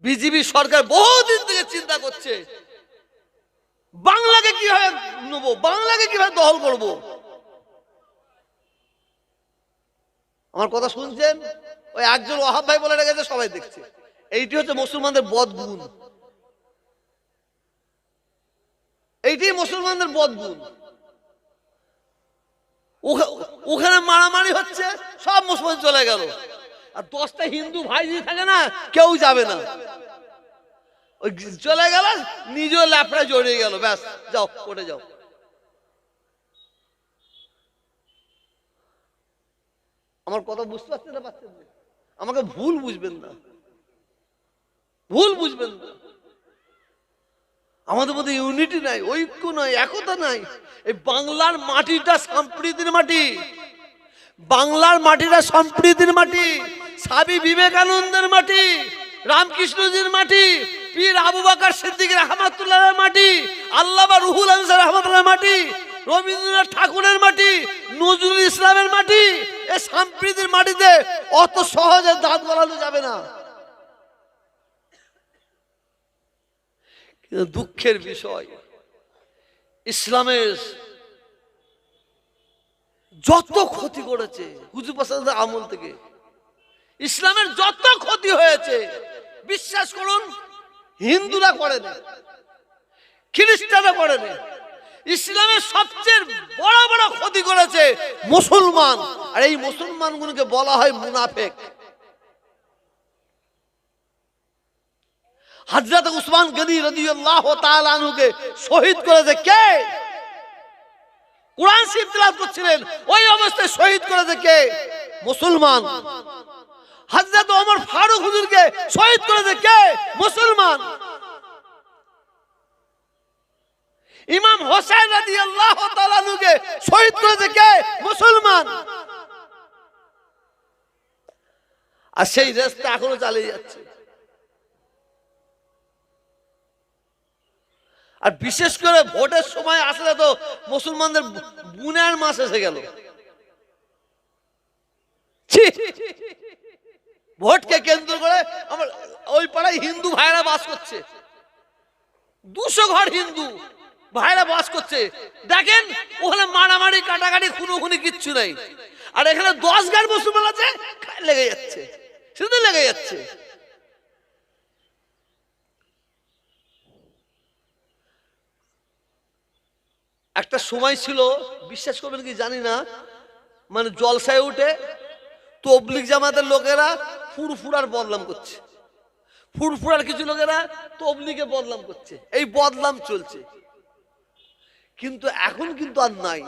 BJP সরকার বহুদিন থেকে চিন্তা করছে, বাংলাকে কীভাবে নেব, বাংলাকে কীভাবে দখল করব? আমার কথা শুনছেন? ওই একজন ওহাব ভাই বলে রেখেছে, সবাই দেখছে। এইটি হচ্ছে মুসলমানদের বদগুণ। এইটাই মুসলমানদের বদগুণ। ওখা- ওখানে মারামারি হচ্ছে, সব মুসলমান চলে গেল। আর দশটা হিন্দু ভাই যদি থাকে না, কেউ যাবে না। ওই চলে গেল, নিজেও ল্যাপড়া জড়িয়ে গেল, ব্যাস, যাও কোটে যাও। আমার কথা বুঝতে পারছেন না, পারছেন আমাকে ভুল বুঝবেন না। ভুল বুঝবেন না। আমাদের মধ্যে ইউনিটি নাই, ঐক্য নাই, একতা নাই। এই বাংলার মাটিটা সম্প্রীতির মাটি। বাংলার মাটিটা সম্প্রীতির মাটি। স্বামী বিবেকানন্দের মাটি, রামকৃষ্ণজির মাটি, পীর আবু বাকার সিদ্দিক রহমাতুল্লাহ মাটি, আল্লামা রুহুল আনসার রহমতুল্লাহ মাটি, রবীন্দ্রনাথ ঠাকুরের মাটি, নজরুল ইসলামের মাটি, এ সম্প্রীতির মাটিতে অত সহজে দাঁত গলানো যাবে না। দুঃখের বিষয়, ইসলামের যত ক্ষতি করেছে হুজুর প্রসাদের আমল থেকে ইসলামের যত ক্ষতি হয়েছে, বিশ্বাস করুন, হিন্দুরা করেনি খ্রিস্টানরা করেনি ইসলামের সবচেয়ে বড় বড় ক্ষতি করেছে মুসলমান। আর এই মুসলমানগুলোকে বলা হয় মুনাফেক। হজরত উসমান গনি রাদিয়াল্লাহু তাআলা আনহুকে শহীদ করেছে কে? কোরআন শরীফ করছিলেন, ওই অবস্থায় শহীদ করেছে কে? মুসলমান। হযরত ওমর ফারুক হুজুরকে শহীদ করেছে কে? মুসলমান। ইমাম হোসেন রাদিয়াল্লাহু তাআলা আনহুকে শহীদ করেছে কে? মুসলমান। আর সেই রাস্তা এখনও চালিয়ে যাচ্ছে। আর বিশেষ করে ভোটের সময় আসলে তো মুসলমানদের বুনের মাস এসে গেল! ভোটকে কেন্দ্র করে আমার ওই পাড়ায় হিন্দু ভাইরা বাস করছে। দুশো ঘর হিন্দু ভাইরা বাস করছে। দেখেন, ওখানে মারামারি, কাটাকাটি খুনো খুনি কিচ্ছু নেই। আর এখানে দশ গাড় মুসলমান আছে লেগে যাচ্ছে। শুধু লেগে যাচ্ছে। একটা সময় ছিল, বিশ্বাস করবেন কি জানি না মানে জলসায় উঠে তবলিক জামাতের লোকেরা ফুরফুরার বদলাম করছে। ফুরফুরার কিছু লোকেরা তবলিকে বদলাম করছে। এই বদলাম চলছে। কিন্তু এখন কিন্তু আর নাই।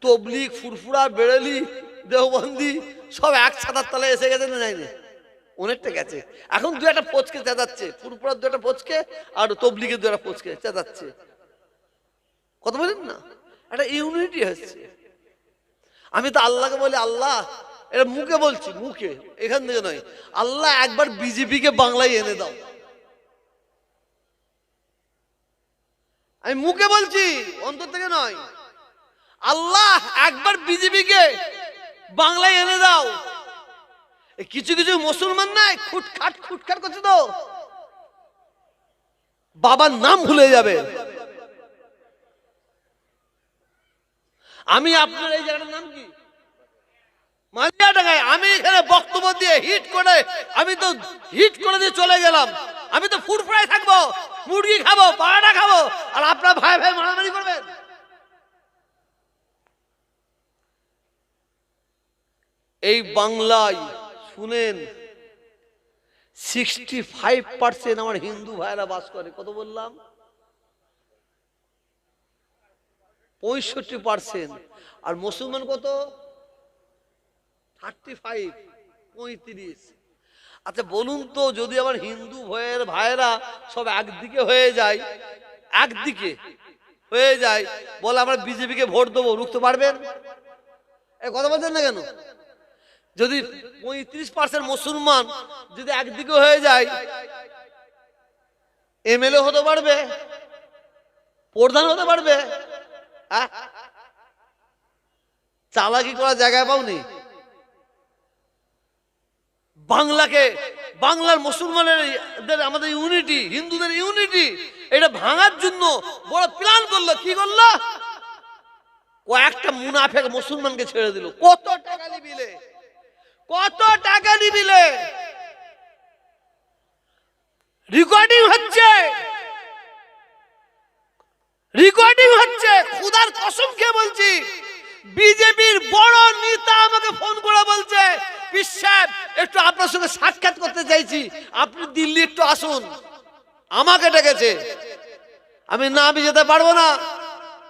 তবলিক ফুরফুরা, বেড়েলি দেহবন্দি সব এক ছাতার তলায় এসে গেছে না যায়নি? অনেকটা গেছে। এখন দু একটা পচকে চেঁচাচ্ছে। ফুরফুরার দু একটা পচকে আর তবলিগের দু একটা পচকে চেঁচাচ্ছে। কথা বলেন না? একটা ইউনিটি হচ্ছে আমি তো আল্লাহকে বলি, আল্লাহ এটা মুখে বলছি, মুখে, এখান থেকে নয়। আল্লাহ একবার বিজেপিকে বাংলায় এনে দাও। আমি মুখে বলছি, অন্তর থেকে নয়। আল্লাহ একবার বিজেপিকে বাংলায় এনে দাও। কিছু কিছু মুসলমান নাই, খুটখাট খুটখাট করছে তো। বাবার নাম ভুলে যাবে। আমি আপনার এই জায়গাটার নাম কি? মালিয়াডাঙ্গায় আমি এখানে বক্তব্য দিয়ে হিট করে, আমি তো হিট করে দিয়ে চলে গেলাম। আমি তো ফুরফুরায় থাকব, মুরগি খাব, পাড়াটা খাব, আর আপনার ভাই ভাই মারামারি করবেন। এই বাংলায় শুনেন সিক্সটি ফাইভ পার্সেন্ট আমার হিন্দু ভাইরা বাস করে, কত বললাম? পঁয়ষট্টি পার্সেন্ট আর মুসলমান কত? থার্টি ফাইভ আচ্ছা বলুন তো, যদি আমার হিন্দু ভয়ের ভাইয়েরা সব একদিকে হয়ে যায়, একদিকে হয়ে যায়, বলে আমরা বিজেপিকে ভোট দেবো, রুখতে পারবেন? এ কথা বলছেন না কেন? যদি পঁয়ত্রিশ পার্সেন্ট মুসলমান যদি একদিকে হয়ে যায়, এমএলএ হতে পারবে? প্রধান হতে পারবে? চালাকি করার জায়গায় পাওনি? বাংলাকে, বাংলার মুসলমানের আমাদের ইউনিটি, হিন্দুদের ইউনিটি, এটা ভাঙার জন্য বড় প্ল্যান করল। কি করল? কয়েকটা মুনাফেক মুসলমানকে ছেড়ে দিল। কত টাকা নিবিলে? কত টাকা নিবিলে? রেকর্ডিং হচ্ছে। রেকর্ডিং হচ্ছে। খুদার কসম খেয়ে বলছি। বিজেপির বড় নেতা আমাকে ফোন করে বলছে বিশ্বাস একটু আপনার সঙ্গে সাক্ষাৎ করতে চাইছি। আপনি দিল্লি একটু আসুন। আমাকে ডেকেছে। আমি না আমি যেতে পারব না।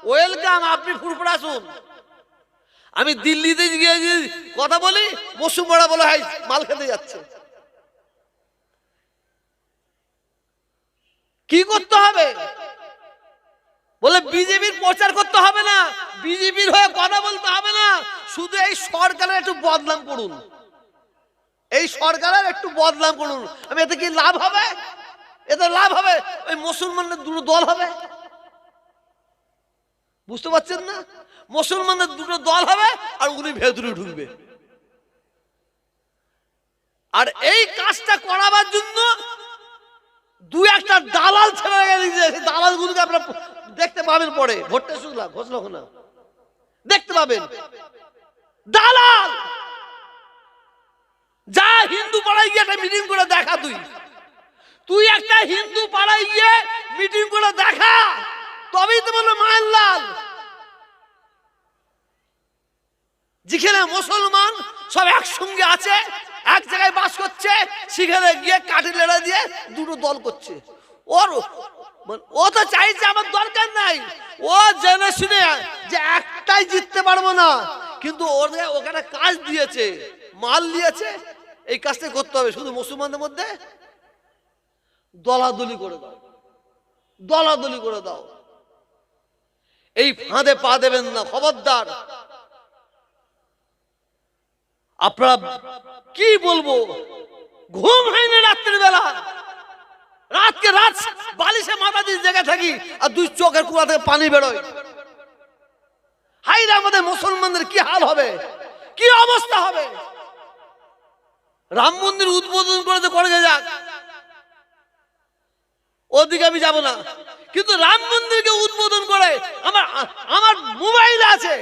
ওয়েলকাম, আপনি ফুরফুর আসুন। আমি দিল্লিতে গিয়ে কথা বলি বসুমপাড়া বলে, হাই, মাল খেতে যাচ্ছে। কি করতে হবে? বলে বিজেপির প্রচার করতে হবে না। বিজেপির হয়ে কথা বলতে হবে না। শুধু এই সরকারের একটু বদনাম করুন। এই সরকারের একটু বদনাম করুন। আমি এতে কি লাভ হবে? এতে লাভ হবে? ওই মুসলমানদের দুটো দল হবে? বুঝতে পারছেন না? মুসলমানদের দুটো দল হবে আর উনি ভেতরে ঢুকবে। আর এই কাজটা করাবার জন্য দু একটা দালাল ছেড়ে গেছে দালালগুলোকে আপনারা দেখতে পাবেন পরে। ভোটটা শুনলা ঘোষণা না দেখতে পাবেন। দালাল! যা হিন্দু পাড়ায় গিয়ে একটা মিটিং করে দেখা তুই। তুই একটা হিন্দু পাড়ায় গিয়ে মিটিং করে দেখা। তবেই তো বলল মায়ের লাল। যেখানে মুসলমান সব একসঙ্গে আছে, এক জায়গায় বাস করছে, সেখানে গিয়ে কাঠি লেড়া দিয়ে দুটো দল করছে। ওর ও তো চাইছে আমার দরকার নাই। ও জেনে শুনে যে একটাই জিততে পারব না, কিন্তু ওদের ওখানে কাজ দিয়েছে, মাল দিয়েছে, এই কাজটা করতে হবে শুধু মুসলমানদের মধ্যে। দলাদলি করে দাও। দলাদলি করে দাও। এই ফাঁদে পা দেবেন না, খবরদার। আপনারা কি বলব? ঘুম হয় না রাত্রির বেলা রাতকে রাত বালিশে মাথা দিয়ে জেগে থাকি আর দুই চোখের কুয়া থেকে পানি বেরোয়। হাইরে আমাদের মুসলমানদের কি হাল হবে? কি অবস্থা হবে? রাম মন্দির উদ্বোধন করে তো করে যাক। ওদিকে আমি যাব না। কিন্তু রাম মন্দিরকে উদ্বোধন করে আমার আমার মোবাইল আছে।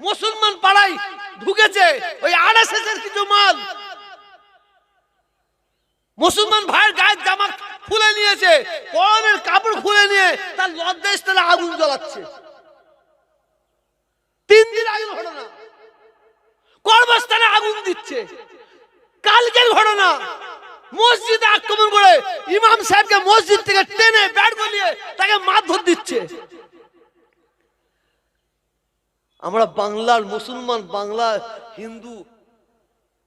মুসলমান পাড়ায় ঢুকেছে ওই এর কিছু মাল। মুসলমান ভাইয়ের গায়ের জামা খুলে নিয়েছে পরনের কাপড় খুলে নিয়ে তার লজ্জা স্থলে আগুন জ্বালাচ্ছে। তিন দিন আগে ঘটনা। কর্মস্থানে আগুন দিচ্ছে। কালকের ঘটনা। মসজিদে আক্রমণ করে ইমাম সাহেবকে মসজিদ থেকে টেনে ব্যাট গলিয়ে তাকে মারধর দিচ্ছে। আমরা বাংলার মুসলমান বাংলা হিন্দু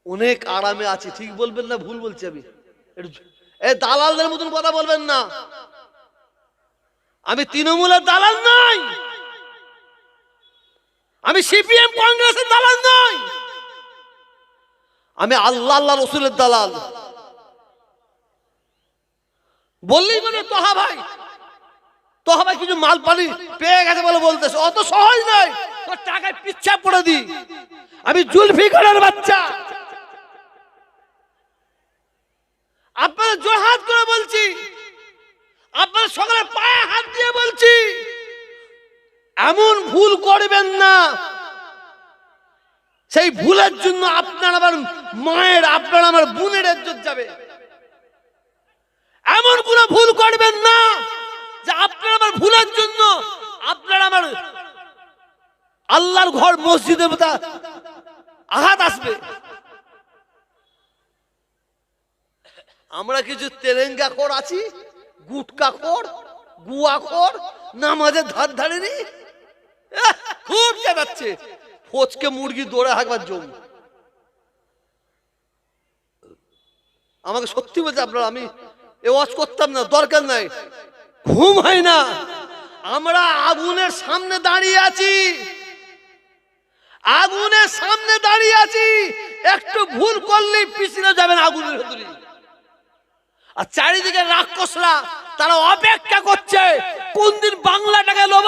অনেক আরামে আছে। ঠিক বলবেন না, ভুল বলছি আমি? দালালদের মতন কথা বলবেন না। আমি তৃণমূলের দালাল নাই। আমি সিপিএম কংগ্রেসের দালাল নাই। আমি আল্লাহ আল্লাহ রসুলের দালাল। বললেই মানে তোহা ভাই। তোহা ভাই কিছু মাল পানি পেয়ে গেছে বলে বলতেছে। অত সহজ নয়। তোর টাকায় পিচ্ছা পড়ে দি। আমি জুলফিকারের বাচ্চা। আপনারা জোরহাত করে বলছি। আপনারা সকালে পায়ে হাত দিয়ে বলছি। এমন ভুল করবেন না। সেই ভুলের জন্য আপনার আমার মায়ের, আপনার আমার বোনের ইজ্জত যাবে। এমন কোনো ভুল করবেন না যে আপনার আমার ভুলের জন্য আপনার আমার আল্লাহর ঘর মসজিদে আঘাত আসবে। আমরা কিছু তেরেঙ্গা খোর আছি গুটকা খোর গুয়া খোর নামাজের ধার ধারেনি? আহ, খুব চেঁচাচ্ছে। ফচকে মুরগি দৌড়ে হাঁকবার জম আমাকে সত্যি বলছে আপনারা আমি এ ওয়াজ করতাম না দরকার নাই। ঘুম হয় না। আমরা আগুনের সামনে দাঁড়িয়ে আছি। আগুনের সামনে দাঁড়িয়ে আছি। একটু ভুল করলেই পিছনে যাবেন আগুনের ভেতরে। আর চারিদিকে রাক্ষসরা তারা অপেক্ষা করছে, কোন দিন বাংলাটাকে লোব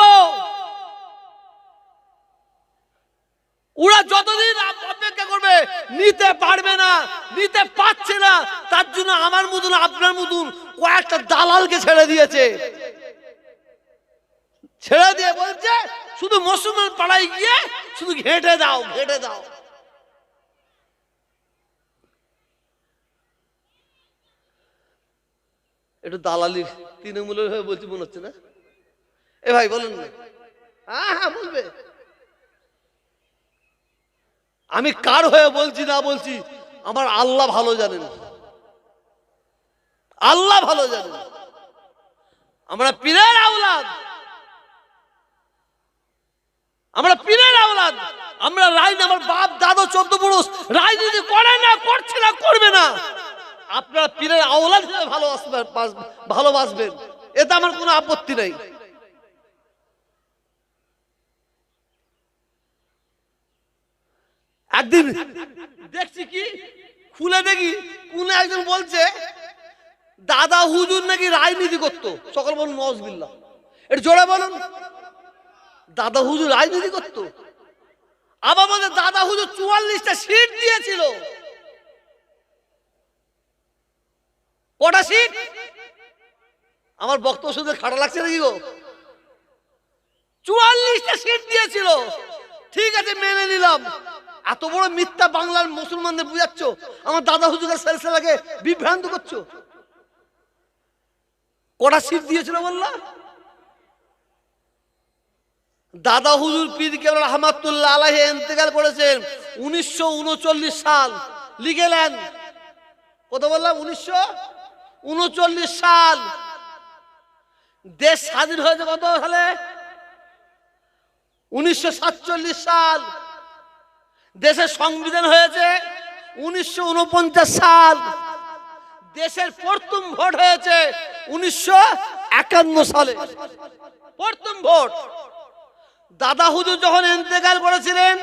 ওরা যতদিন অপেক্ষা করবে, নিতে পারবে না, নিতে পারছে না, তার জন্য আমার মতন, আপনার মতন কয়েকটা দালালকে ছেড়ে দিয়েছে। ছেড়ে দিয়ে বলছে, শুধু মুসলমান পাড়ায় গিয়ে শুধু ঘেঁটে দাও ঘেঁটে দাও। একটু দালালি তৃণমূলের হয়ে বলছি মনে হচ্ছে না? এ ভাই, বলুন হ্যাঁ হ্যাঁ বলবে। আমি কার হয়ে বলছি, না বলছি, আমার আল্লাহ ভালো জানেন। আল্লাহ ভালো জানেন। আমরা পীরের আওলাদ। আমরা পীরের আওলাদ। আমরা রাইন আমার বাপ, দাদা, চোদ্দ পুরুষ, রাজনীতি করে না, করছে না, করবে না। আপনারা পীরের আওলাদ হিসেবে ভালোবাসবেন ভালোবাসবেন। এতে আমার কোনো আপত্তি নেই। একদিন দেখছি কি? খুলে দেখি কোন একজন বলছে, দাদা হুজুর নাকি রাজনীতি করতো? সকল বলুন নজবিল্লা এটা জোরে বলুন, দাদা হুজুর রাজনীতি করতো? আবার বলছে দাদা হুজুর চুয়াল্লিশটা সিট দিয়েছিল। কটা সিট আমার বক্তব্য শুনতে খারাপ লাগছে নাকি গো? চুয়াল্লিশটা সিট দিয়েছিল। ঠিক আছে, মেনে নিলাম। এত বড় মিথ্যা বাংলার মুসলমানদের বুঝাচ্ছ? আমার দাদা হুজুরের সেলসেলাকে বিভ্রান্ত করছ? কটা সিট দিয়েছিল বললা? দাদা হুজুর পীর কেবল রহমাতুল্লাহ আলাহে ইন্তেকাল করেছেন উনিশশো উনচল্লিশ সাল। লিখেলেন কত বললাম? উনিশশো উনচল্লিশ সাল। দেশ স্বাধীন হয়েছে কত সালে? উনিশশো সাতচল্লিশ সাল। দেশের সংবিধান হয়েছে উনিশশো সাল। দেশের প্রথম ভোট হয়েছে উনিশশো একান্ন সালে। প্রথম ভোট। দাদা হুজুর যখন ইন্তেকাল করেছিলেন,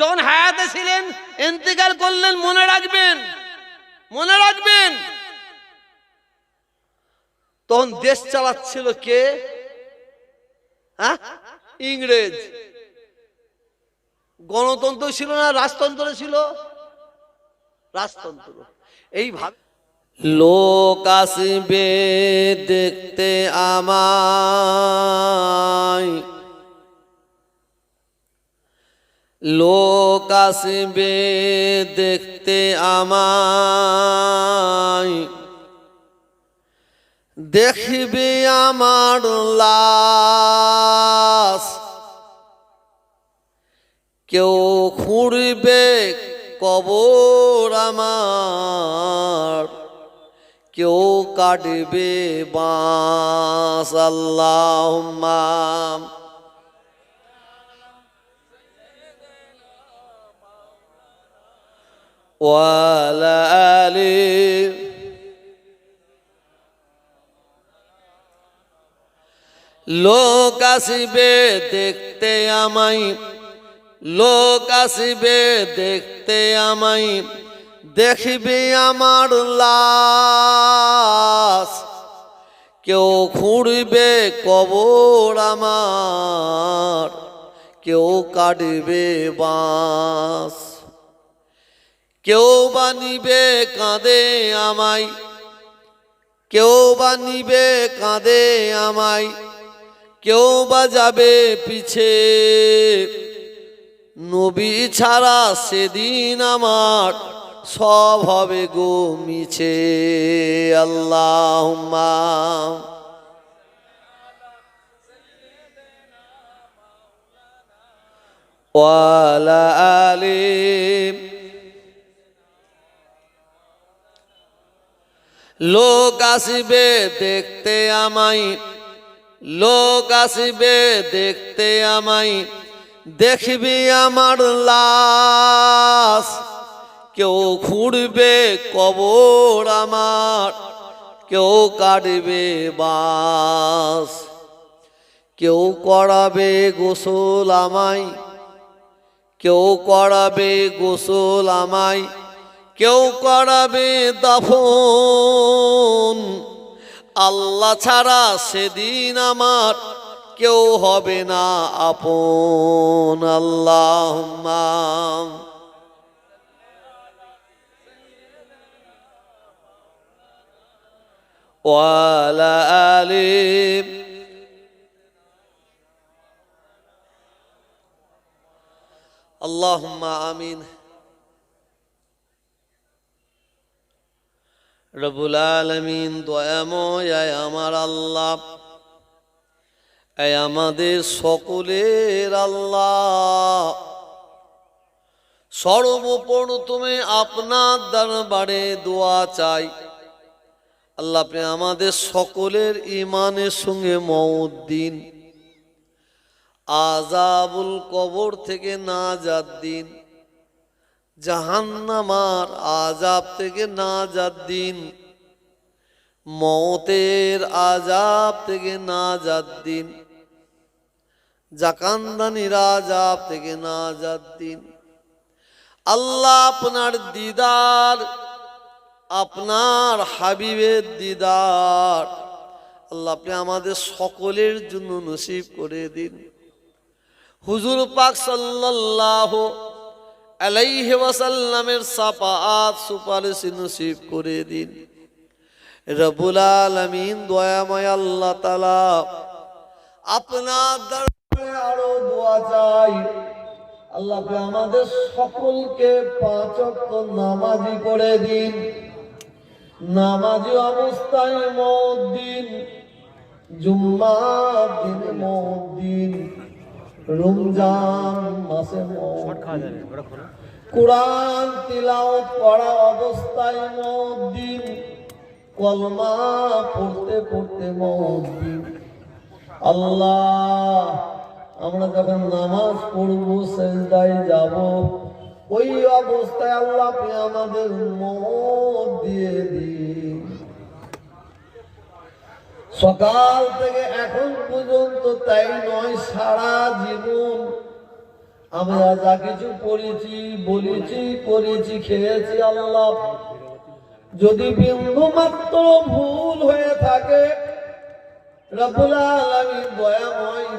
যখন হায়াতে ছিলেন, ইন্তেকাল করলেন, মনে রাখবেন মনে রাখবেন তখন দেশ চালাচ্ছিল কে? ইংরেজ। গণতন্ত্র ছিল না, রাজতন্ত্র ছিল? রাজতন্ত্র। এইভাবে লোক আসবে দেখতে আমায়। লোক আসবে দেখতে আমায়। দেখবে আমার লাশ। কেউ খুঁড়বে কবর আমার। কেউ কাটবে বাঁশ। আল্লাহ ওয়ালা আলী লোক আসিবে দেখতে আমাই লোক আসিবে দেখতে আমাই দেখবে আমার লাশ। কেউ খুঁড়বে কবর আমার, কেউ কাটবে বাঁশ। কেউ বা নিবে কাঁদে আমায়, কেউ বা নিবে কাঁদে আমায় কেউ বা যাবে পিছে। নবী ছাড়া সেদিন আমার সব হবে গো মিছে। আল্লাহ আলিম লোক আসবে দেখতে আমায়। লোক আসবে দেখতে আমায়, দেখবি আমার লাশ। কেউ খুঁড়বে কবর আমার, কেউ কাটবে বাঁশ কেউ করাবে গোসল আমায়, কেউ করাবে গোসল আমায়, কেউ করাবে দাফন। আল্লাহ ছাড়া সেদিন আমার কেউ হবে না আপন আল্লাহ ওয়ালা আলিম اللهم আমিন। রবুল আলমিন আমার আল্লাহ। আমাদের সকলের আল্লাহ। সর্বপ্রথমে আপনার দরবারে দোয়া চাই। আল্লাহ আপনি আমাদের সকলের ইমানের সঙ্গে মৌত দিন আজাবুল কবর থেকে নাজাত দিন। জাহান্নামার আজাব থেকে নাজাত দিন। মতের আজাব থেকে নাজাত দিন। জাকান্দানির আজাব থেকে নাজাত দিন। আল্লাহ আপনার দিদার, আপনার হাবিবের দিদার। আল্লাহ আপনি আমাদের সকলের জন্য নসিব করে দিন। হুজুর পাক সাল্লাল্লাহু আলাইহি ওয়াসাল্লামের সাফাত সুপারিশ নসিব করে দিন। রব্বুল আলামিন, দয়াময় আল্লাহ তাআলা আপনার আরও দোয়া চাই। আল্লাহ আমাদের সকলকে পাঁচ নামাজি করে দিন। নামাজি অবস্থায় মত দিন দিনে মত দিন। রমজান মাসে মত দিন। কোরআন তিলাওয়াত পড়া অবস্থায় মত দিন কলমা পড়তে পড়তে মত আল্লাহ আমরা যখন নামাজ পড়ব সেজদায় যাব ওই অবস্থায় আল্লাহ আপনি আমাদের মত দিয়ে দিন সকাল থেকে এখন পর্যন্ত তাই নয়, সারা জীবন আমরা যা কিছু করেছি বলেছি, করেছি, খেয়েছি, আল্লাহ। যদি বিন্দু মাত্র ভুল হয়ে থাকে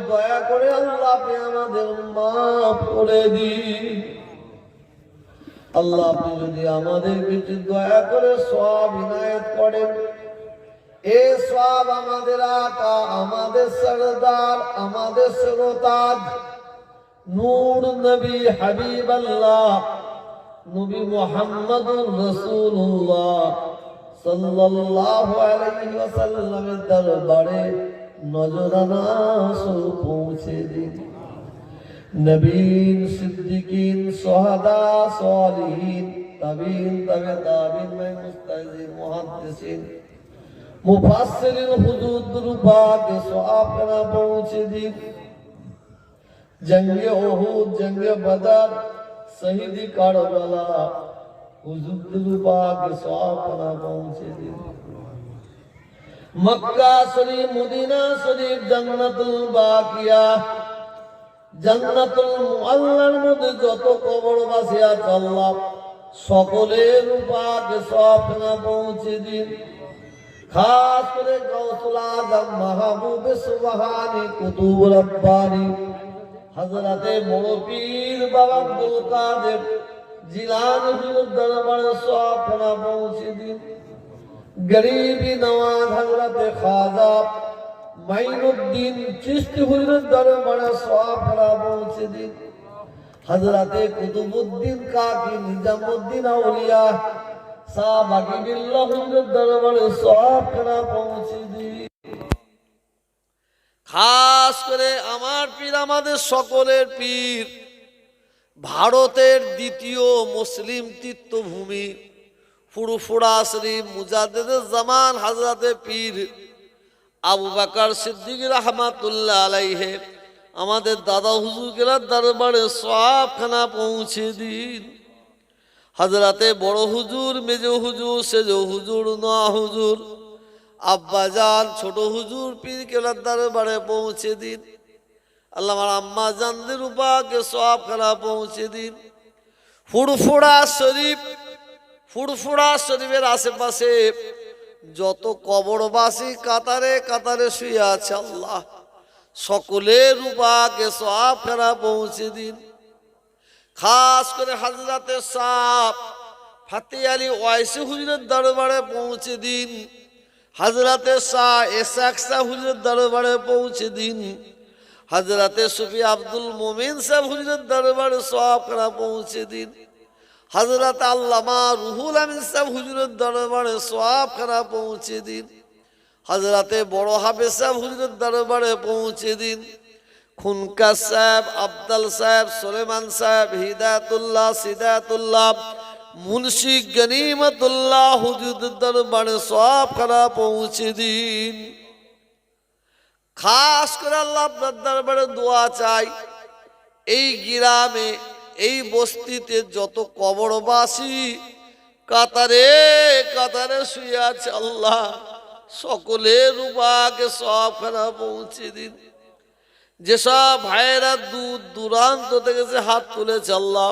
দয়া করে আল্লাহ আল্লাহ যদি আমাদের কিছু দয়া করে সব ইনায়ত করেন এ সব আমাদের আকা আমাদের সরদার, আমাদের সরতাজ নূর নবী হাবিব আল্লাহ নবী মোহাম্মদুর রসুল্লাহ সাল্লাল্লাহু আলাইহি ওয়াসাল্লামের দরবারে নজরানা পৌঁছে দিন। নবীন মুফাসসিরিন হুজুর দুরুপাক সওয়াব করা পৌঁছে দিন। জঙ্গে ওহুদ জঙ্গে বদর, শহীদি কারবালা, হুজুর দুরুপাক সওয়াব করা পৌঁছে দিন। মক্কা, শরীফ, মদিনা, শরীফ, জান্নাতুল বাকিয়া। জান্নাতুল মুআল্লার মধ্যে যত কবরবাসী আছে, আল্লাহ সকলের উপাকে স্বপ্ন পৌঁছে দিন। খাস করে গৌসুল আজম মাহবুব সুবহানি কুতুব রব্বানি হযরতে পীর বাবা আব্দুল কাদের জিলানি হুজুর দরবারে স্বপ্ন পৌঁছে দিন গরিবি নওয়াজ হযরতে খাজা মাইনুদ্দিন চিস্তি হুজুরের দরবারে সওয়াব করা পৌঁছে দিন হযরতে কুতুবউদ্দিন কাকি নিজামউদ্দিন আউলিয়া দরবারে খাস করে আমার পীর, আমাদের সকলের পীর। ভারতের দ্বিতীয় মুসলিম তীর্থভূমি ফুরফুরা শরীফ মুজাদ্দেদের জামান হাজরাতে পীর আবু বাকার সিদ্দিক রহমাতুল্লাহ আলাইহে আমাদের দাদা হুজুরকেরা দরবারে সবখানা পৌঁছে দিন। হাজরাতে বড় হুজুর, মেজ হুজুর, সেজ হুজুর না হুজুর আব্বাজান ছোট হুজুর, পীর কেলার দরবারে পৌঁছে দিন। আল্লাহ আমার আম্মা জানদের উপাকে সবখানা পৌঁছে দিন। ফুরফুরা শরীফ, ফুরফুরা শরীফের আশেপাশে যত কবরবাসী কাতারে কাতারে শুয়ে আছে আল্লাহ, সকলের রূপাকে সব ফেরা পৌঁছে দিন। খাস করে হাজরাতে সাপ। ফাতে আলী ওয়াইসি হুজুরের দরবারে পৌঁছে দিন। হাজরাতে শাহ এসাক শাহ হুজুরের দরবারে পৌঁছে দিন। হাজরাতে সুফি আব্দুল মোমিন সাহেব হুজুরের দরবারে সব করা পৌঁছে দিন। হজরত আল্লামা রুহুল আমিন সাহেব হুজুরের দরবারে সব করা পৌঁছে দিন। হজরতে বড় হাফেজ সাহেব হুজুরের দরবারে পৌঁছে দিন। খুনকা সাহেব, আফদাল সাহেব, সোলেমান সাহেব, হিদায়তুল্লাহ, সিদায়তুল্লাহ, মুন্সি গনিমতুল্লাহ হুজুরের দরবারে সব করা পৌঁছে দিন। খাস করে আল্লাহ আপনার দরবারে দোয়া চাই। এই গ্রামে, এই বস্তিতে যত কবরবাসী কাতারে কাতারে শুয়ে আছে আল্লাহ, সকলের উপাকে সব খানা পৌঁছে দিন। যেসব ভাইয়েরা দূর দূরান্ত থেকে যে হাত তুলেছে আল্লাহ,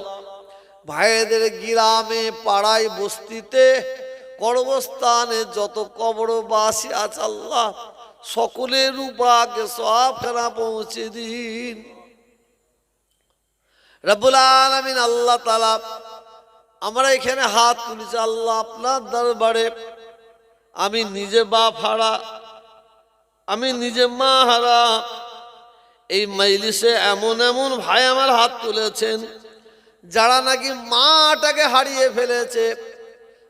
ভাইয়েদের গ্রামে, পাড়ায়, বস্তিতে কর্মস্থানে যত কবরবাসী আছে আল্লাহ, সকলের উপাকে সব খানা পৌঁছে দিন। রব্বুল আল্লাহ তালা আমরা এখানে হাত তুলেছি আল্লাহ আপনার দরবারে। আমি নিজে বাপ হারা, আমি নিজে মা হারা এই মজলিসে এমন এমন ভাই আমার হাত তুলেছেন, যারা নাকি মাটাকে হারিয়ে ফেলেছে,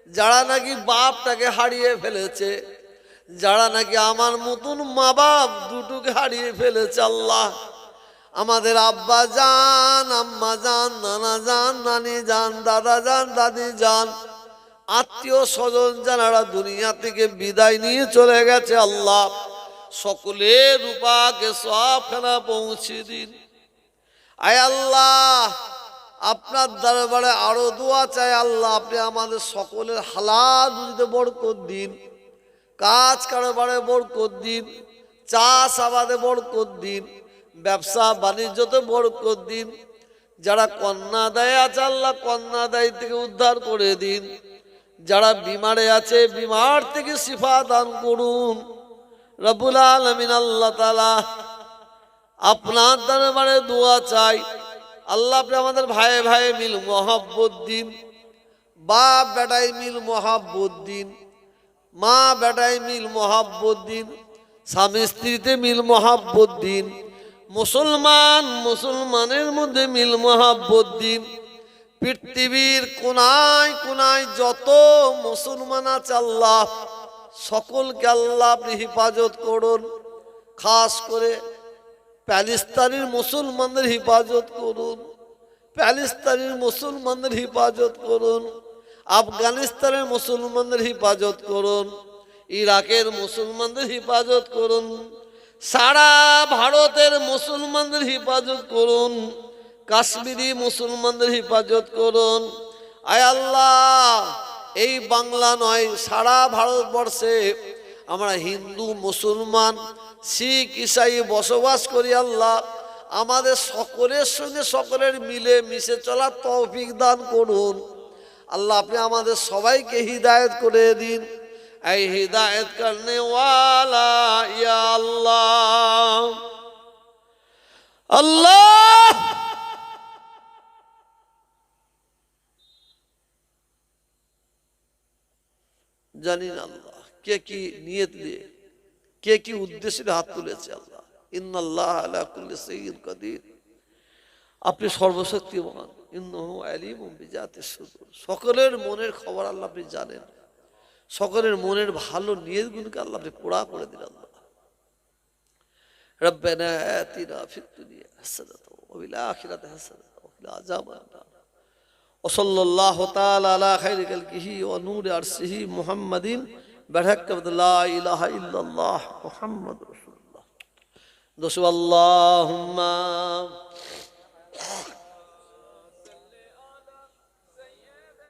যারা নাকি বাপটাকে হারিয়ে ফেলেছে, যারা নাকি আমার মতন মা বাপ দুটোকে হারিয়ে ফেলেছে আল্লাহ। আমাদের আব্বা যান, আম্মা যান, নানা যান, নানি যান, দাদা যান, দাদি যান, আত্মীয় স্বজন যারা দুনিয়া থেকে বিদায় নিয়ে চলে গেছে আল্লাহ। সকলের রূপাকে সবখানা পৌঁছে দিন। আয় আল্লাহ, আপনার দরবারে আরও দোয়া চাই আল্লাহ, আপনি আমাদের সকলের হালাত বুঝতে বরকত দিন, কাজ কারবারে বরকত দিন, চাষ আবাদে বরকত দিন, ব্যবসা বাণিজ্যতে বরকত দিন, যারা কন্যা দেয় আছে আল্লাহ, কন্যা দেয় থেকে উদ্ধার করে দিন, যারা বিমারে আছে বিমার থেকে শিফা দান করুন। রবুল আলমিন আল্লাহ তালা আপনার দরবারে দোয়া চাই। আল্লাহ আপনি আমাদের ভাই ভাই মিল মহাব্বত দিন। বাপ বেটাই মিল মহাব্বত দিন। মা বেটাই মিল মহাব্বত দিন। স্বামী স্ত্রীতে মিল মহাব্বত দিন। মুসলমান মুসলমানের মধ্যে মিল মহাব্বত দিন। পৃথিবীর কোনায় কোনায় যত মুসলমান আছে আল্লাহ সকলকে আল্লাহ আপনি হেফাজত করুন। খাস করে প্যালিস্তানের মুসলমানদের হেফাজত করুন। প্যালিস্তানের মুসলমানদের হেফাজত করুন। আফগানিস্তানের মুসলমানদের হেফাজত করুন। ইরাকের মুসলমানদের হেফাজত করুন। সারা ভারতের মুসলমানদের হেফাজত করুন। কাশ্মীরি মুসলমানদের হেফাজত করুন। আয় আল্লাহ এই বাংলা নয়, সারা ভারতবর্ষে আমরা হিন্দু, মুসলমান, শিখ, ইসাই বসবাস করি, আল্লাহ। আমাদের সকলের সঙ্গে সকলের মিলে মিশে চলার তৌফিক দান করুন। আল্লাহ, আপনি আমাদের সবাইকে হিদায়ত করে দিন। এই হিদায়ত করনে আল্লাহ। আল্লাহ! জানি না আল্লাহ কে কি নিয়ত দিয়ে কে কি উদ্দেশ্যে হাত তুলেছে আল্লাহ ইন্নাল্লাহ আলা কুল্লি সাইয়্যিন কাদির আপনি সর্বশক্তিমান ইন্নাহু আলিমুম বিজাতিস সুদূর সকলের মনের খবর আল্লাহ আপনি জানেন সকলের মনের ভালো নিয়তগুলোকে আল্লাহ আপনি পোড়া করে দিন আল্লাহ ربنا آتنا في الدنيا حسنة وفي الآخرة حسنة وفي العذاب النار وصلى الله تعالى على خير خلقه ونور عرشه محمد بركة لا إله إلا الله محمد رسول الله. دسوا اللهم